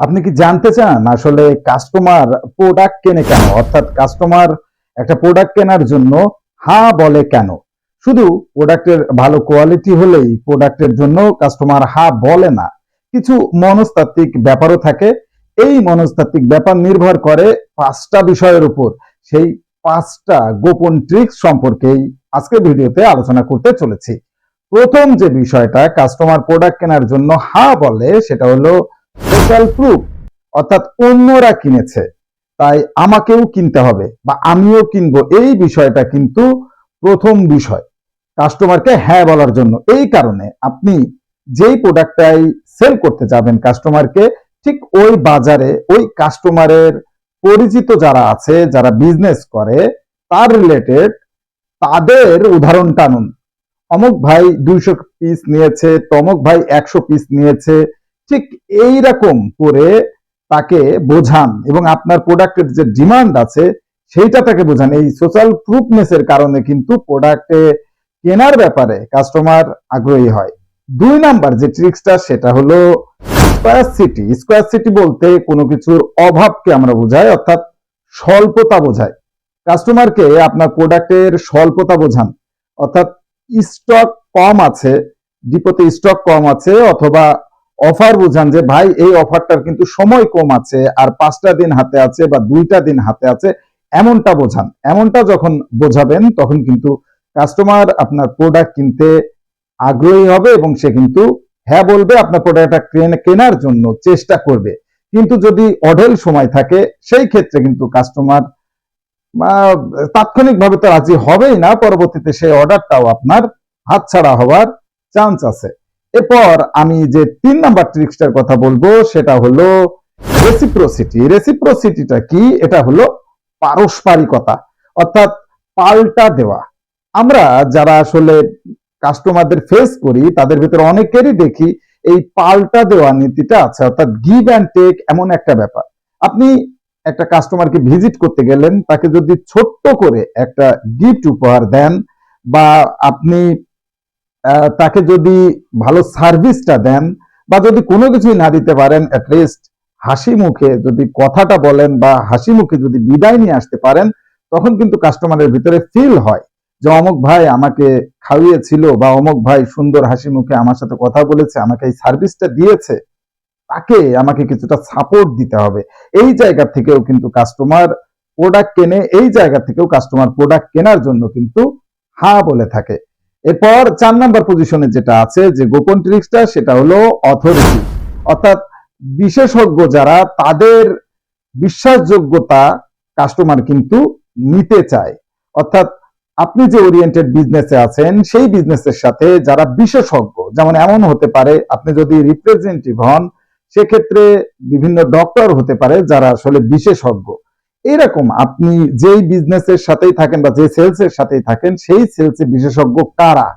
আপনি কি জানতে চান আসলে কাস্টমার প্রোডাক্ট কেনে কেন? অর্থাৎ কাস্টমার একটা প্রোডাক্ট কেনার জন্য হা বলে কেন? শুধু প্রোডাক্টের ভালো কোয়ালিটি হলেই প্রোডাক্টের জন্য কাস্টমার হ্যাঁ বলে না। কিছু মনস্তাত্ত্বিক ব্যাপারও থাকে। এই মনস্তাত্ত্বিক ব্যাপার নির্ভর করে পাঁচটা বিষয়ের উপর। সেই পাঁচটা গোপন ট্রিক্স সম্পর্কেই আজকে ভিডিওতে আলোচনা করতে চলেছি। প্রথম যে বিষয়টা কাস্টমার প্রোডাক্ট কেনার জন্য হা বলে সেটা হলো সোশ্যাল প্রুফ অর্থাৎ অন্যরা কিনেছে। তাই আমাকেও কিনতে হবে বা আমিও কিনবো। এই বিষয়টা কিন্তু প্রথম বিষয়। কাস্টমারকে হ্যাঁ বলার জন্য। এই কারণে আপনি যেই প্রোডাক্টটাই সেল করতে যাবেন কাস্টমারকে, ঠিক ওই বাজারে ওই কাস্টমারের পরিচিত যারা আছে, যারা বিজনেস করে, তার রিলেটেড তাদের উদাহরণ টানুন অমুক ভাই দুইশো পিস নিয়েছে, তমক ভাই একশো পিস নিয়েছে ঠিক এই রকম করে তাকে বোঝান এবং আপনার প্রোডাক্টের যে ডিমান্ড আছে, সেইটা তাকে বোঝান। এই সোশ্যাল প্রুফনেসের কারণে কিন্তু প্রোডাক্টে কেনার ব্যাপারে কাস্টমার আগ্রহী হয়। দুই নাম্বার যে ট্রিক্সটা সেটা হলো স্কোয়ার সিটি স্কোয়ার সিটি বলতে কোনো কিছুর অভাবকে আমরা বোঝাই, অর্থাৎ স্বল্পতা বোঝায় কাস্টমারকে আপনার প্রোডাক্টের স্বল্পতা বোঝান। অর্থাৎ স্টক কম আছে ডিপোতে স্টক কম আছে, অথবা অফার বুঝান যে, ভাই, এই অফারটার কিন্তু সময় কম আছে আর পাঁচটা দিন হাতে আছে বা দুইটা দিন হাতে আছে। এমনটা বোঝান। এমনটা যখন বোঝাবেন, তখন কিন্তু কাস্টমার আপনার প্রোডাক্ট কিনতে আগ্রহী হবে এবং সে কিন্তু হ্যাঁ বলবে, আপনার প্রোডাক্টটা কেনার জন্য চেষ্টা করবে। কিন্তু যদি অঢেল সময় থাকে, সেই ক্ষেত্রে কিন্তু কাস্টমার তাৎক্ষণিকভাবে তো রাজি হবেই না, পরবর্তীতে সেই অর্ডারটাও আপনার হাতছাড়া হওয়ার চান্স আছে। এরপর আমি যে তিন নাম্বার ট্রিক্সটার কথা বলব, সেটা হলো রেসিপ্রোসিটি রেসিপ্রোসিটিটা কি? এটা হলো পারস্পরিকতা, অর্থাৎ পাল্টা দেওয়া। আমরা যারা আসলে কাস্টমারদের ফেস করি, তাদের ভিতরে অনেকেরই দেখি এই পাল্টা দেওয়া নীতিটা আছে, অর্থাৎ গিভ অ্যান্ড টেক এমন একটা ব্যাপার। আপনি একটা কাস্টমারকে ভিজিট করতে গেলেন, তাকে যদি ছোট্ট করে একটা গিফট উপহার দেন, বা আপনি তাকে যদি ভালো সার্ভিসটা দেন বা যদি কোনো কিছুই না দিতে পারেন অ্যাটলিস্ট হাসি মুখে যদি কথাটা বলেন বা হাসি মুখে যদি বিদায় নিয়ে আসতে পারেন, তখন কিন্তু কাস্টমারের ভিতরে ফিল হয় যে অমুক ভাই আমাকে খাইয়েছিল বা অমুক ভাই সুন্দর হাসি মুখে আমার সাথে কথা বলেছে, আমাকে এই সার্ভিসটা দিয়েছে, তাকে আমাকে কিছুটা সাপোর্ট দিতে হবে। এই জায়গা থেকেও কিন্তু কাস্টমার প্রোডাক্ট কেনে, এই জায়গা থেকেও কাস্টমার প্রোডাক্ট কেনার জন্য কিন্তু হা বলে থাকে। এরপর চার নাম্বার পজিশনে যেটা আছে, যে গোপন ট্রিক্সটা সেটা হলো অথরিটি অর্থাৎ বিশেষজ্ঞ যারা তাদের বিশ্বাসযোগ্যতা কাস্টমার কিন্তু নিতে চায়। অর্থাৎ আপনি যে ওরিয়েন্টেড বিজনেসে আছেন, সেই বিজনেসের সাথে যারা বিশেষজ্ঞ, যেমন এমন হতে পারে, আপনি যদি রিপ্রেজেন্টেটিভ হন, সেক্ষেত্রে বিভিন্ন ডক্টর হতে পারে যারা আসলে বিশেষজ্ঞ। এরকম আপনি যেই বিজনেসের সাথেই থাকেন বা যে সেলস এর সাথেই থাকেন, সেই সেলসে বিশেষজ্ঞ কারা?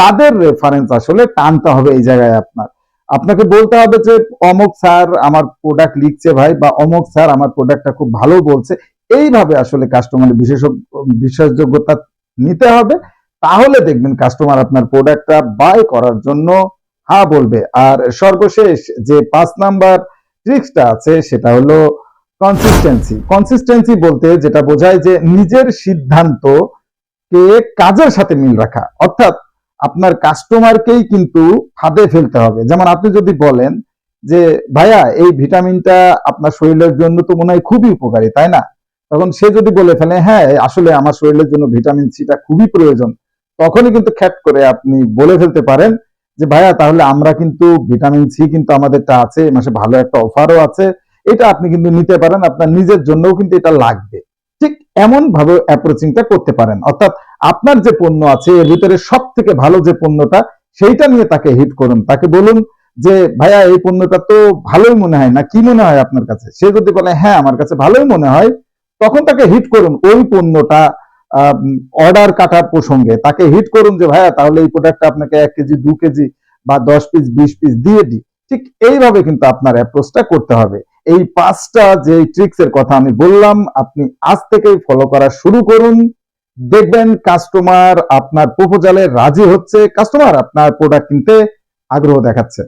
তাদের রেফারেন্স আসলে টানতে হবে এই জায়গায় আপনার। আপনাকে বলতে হবে যে, অমুক স্যার আমার প্রোডাক্ট লিখছে ভাই বা অমুক স্যার আমার প্রোডাক্টটা খুব ভালো বলছে, এইভাবে আসলে কাস্টমারের বিশেষজ্ঞ, বিশ্বাসযোগ্যতা নিতে হবে। তাহলে দেখবেন কাস্টমার আপনার প্রোডাক্টটা বাই করার জন্য হ্যাঁ বলবে। আর সর্বশেষ যে পাঁচ নাম্বার ট্রিক্সটা আছে, সেটা হলো কনসিস্টেন্সি কনসিস্টেন্সি বলতে যেটা বোঝায় যে নিজের সিদ্ধান্ত কে কাজের সাথে মিল রাখা। অর্থাৎ আপনার কাস্টমারকেই কিন্তু ফাঁদে ফেলতে হবে। যেমন আপনি যদি বলেন যে, ভাইয়া, এই ভিটামিনটা আপনার শরীরের জন্য তো মনে হয় খুবই উপকারী, তাই না? তখন সে যদি বলে ফেলে হ্যাঁ আসলে আমার শরীরের জন্য ভিটামিন সিটা খুবই প্রয়োজন, তখনই কিন্তু খ্যাট করে আপনি বলে ফেলতে পারেন যে, ভাইয়া, তাহলে আমরা কিন্তু ভিটামিন সি কিন্তু আমাদেরটা আছে এই মাসে ভালো একটা অফারও আছে এটা আপনি কিন্তু নিতে পারেন, আপনার নিজের জন্যও কিন্তু এটা লাগবে। ঠিক এমন ভাবে অ্যাপ্রোচিংটা করতে পারেন। অর্থাৎ আপনার যে পণ্য আছে, এর ভিতরে সব থেকে ভালো যে পণ্যটা, সেইটা নিয়ে তাকে হিট করুন। তাকে বলুন যে, ভাইয়া, এই পণ্যটা তো ভালোই মনে হয় না, কি মনে হয় আপনার কাছে? সে যদি বলে হ্যাঁ আমার কাছে ভালোই মনে হয়, তখন তাকে হিট করুন ওই পণ্যটা অর্ডার কাটার প্রসঙ্গে। তাকে হিট করুন যে, ভাইয়া, তাহলে এই প্রোডাক্টটা আপনাকে এক কেজি, দু কেজি বা দশ পিস বিশ পিস দিয়ে দিই। ঠিক এইভাবে কিন্তু আপনার অ্যাপ্রোচটা করতে হবে। এই পাঁচটা যে ট্রিক্স এর কথা আমি বললাম, আপনি আজ থেকেই ফলো করা শুরু করুন। দেখবেন কাস্টমার আপনার প্রপোজালে রাজি হচ্ছে। কাস্টমার আপনার প্রোডাক্ট কিনতে আগ্রহ দেখাচ্ছে।